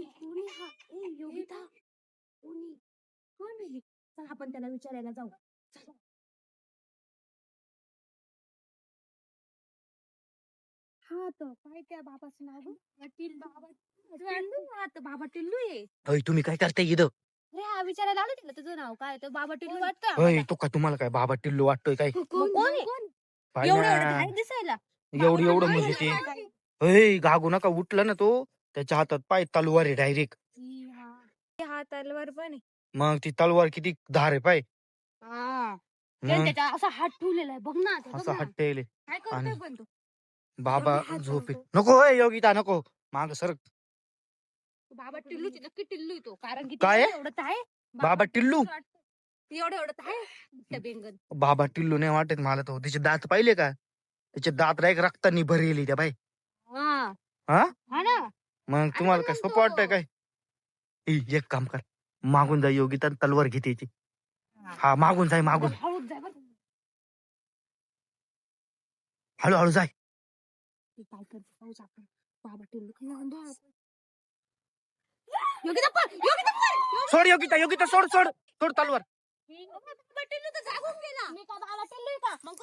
कोणी हा ए योगिता. कोणी? कोण आहे चल आपण त्याला विचारायला जाऊ. चल. हा तर काय त्या बाबाचं नाव? पाटील बाबा. टिल्लू हा तर बाबा टिल्लू आहे. अय तुम्ही काय करताय इथं? अरे हा विचारायला आलो तिला तुझं नाव काय? तर बाबा टिल्लू वाटतं अय तो का तुम्हाला काय बाबा टिल्लू वाटतोय काय? मग कोण? आहे? पाय एवढं ना. एवढं दिसायला. एवढं एवढं म्हणजे ते. अय गागू नका उठलं ना तो. त्याच्या हातात पाय तलवार आहे डायरेक्ट ही हा. हे हा तलवार पण आहे. मग ती तलवार किती धार आहे पाय. हा. त्याने मग त्याच्या असा हात ठेवलेला आहे. बघ ना ते बघ असं ना. हट्टेले काय करतोय आणि- पण तो? बाबा एवढे हात झोपे जोडतो. नको अय योगिता नको. माग सर बाबा टिल्लू नक्की टिल्लू आहे तो. कारण की काय? एवढं एवढं आहे. बाबा टिल्लू. एवढं एवढं आहे. त्या बेंगन. बाबा टिल्लू नाही वाटत मला तो. त्याचे दात पाहिले का? त्याचे दात डायरेक्ट रक्तानी भरलेली त्या बाई. हा. हा? हा ना. मग तुम्हाला काय सोपं वाटतंय काय? ए, एक काम कर. मागून जा योगिता आणि तलवार घे त्याची हा. मागून जाय मागून. हळूच जाय बरं. हळूहळू जाय तू काय करते? पाहूच आपण बाबा टिल्लू काय म्हणतो? आपण? योगिता पळ, योगिता पळ, योगिता सोड योगिता योगिता सोड सोड. सोड तलवार. बाबा टिल्लू तर जागून गेला. मग?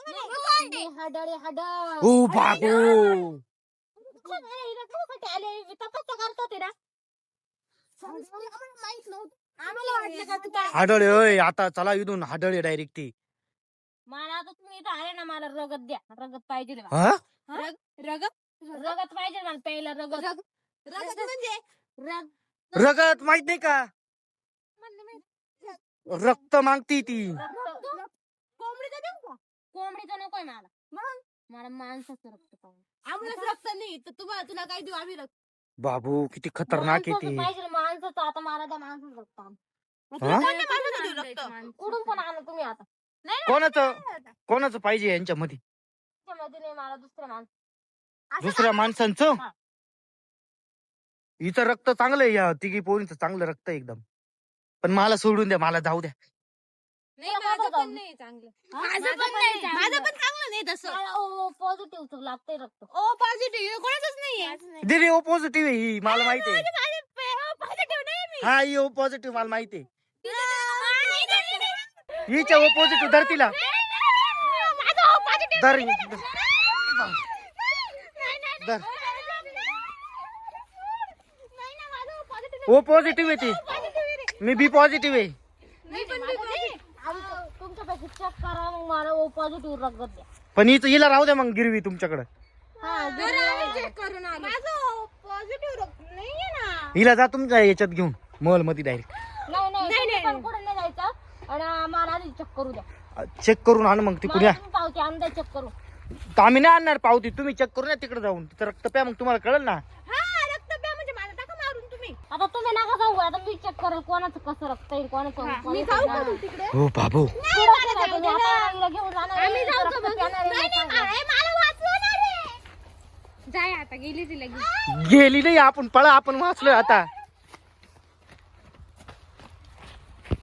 मी हाडळे हाडळ. ओ बाबू कशासाठी आले? मी तपस्या करत होते ना. आम्हाला माहीत नव्हतं. आम्हाला वाटलं का तू काय हाडळे ओय आता चला इथून हाडळे डायरेक्ट ती. मला आता तुम्ही इथं आले ना मला रगत द्या. रगत पाहिजे. हा? रगत? रगत पाहिजे मला प्यायला रगत. रगत म्हणजे? रग. रगत माहीत नाही का? रक्त मागती ती. कोंबडीचं देऊ का? कोंबडीचं नकोय मला. मग? मला माणसाचं रक्त पाहिजे आम्हाला रक्त नाही तर तुम्हाला तुला काय देऊ आम्ही रक्त बाबू किती खतरनाक आहे माणसाचं ती पाहिजे माणसाचं आता मला त्या माणसाचं रक्त आण. मग हा? तुला कोणत्या माणसाचं देऊ रक्त? कुठून पण आणा तुम्ही आता नाही कोणाचं? नाही आता. कोणाचं पाहिजे त्याच्यामध्ये नाही मला दुसऱ्या माणसं असं दुसऱ्या माणसांचं हा. हिचं रक्त चांगलं आहे या तिघी पोरींचं चांगलं रक्त आहे एकदम पण मला सोडून द्या मला जाऊ द्या नाही माझं पण नाही चांगलं. माझं पण नाही माझं पण चांगलं नाही तसं. पॉझिटिव्ह लागतंय रक्त. ओ पॉझिटिव्ह कोणाचंच नाहीये. दिदी ओ पॉझिटिव्ह आहे ही. मला माहिती आहे. पॉझिटिव्ह नाही मी. हा ही ओ पॉझिटिव्ह मला माहिती आहे. हिच्या ओ पॉझिटिव्ह धर तिला. धर धर. ओ पॉझिटिव्ह आहे ती. मी बी पॉझिटिव्ह आहे. करा मग मला पॉझिटिव्ह रगत द्या. पण हिचं हिला राहू द्या मग गिरवी तुमच्याकडे. चेक करून माझं पॉझिटिव्ह रक्त नाहीये ना. हिला जा तुमच्या याच्यात घेऊन मॉलमध्ये डायरेक्ट नाही नाही कुठे नाही जायचं. आणि मला आधी चेक करू द्या. चेक करून आण मग तिकडे मला या. तुम्ही पावती आणून द्या चेक करू तर आम्ही नाही आणणार पावती. तुम्ही चेक करून या तिकडे जाऊन. तिथं रक्त प्या मग तुम्हाला कळलं ना. हा रक्त प्या म्हणजे मला टाका मारून तुम्ही. आता तुम्ही नका जाऊ. आता मी चेक करेल कोणाचं कसं रक्त येईल कोणाचं मी जाऊ का तिकडे? हो बाबू. जाय आता गेली ती लगेच. गेली नाही आपण पळा आपण वाचलोय आता.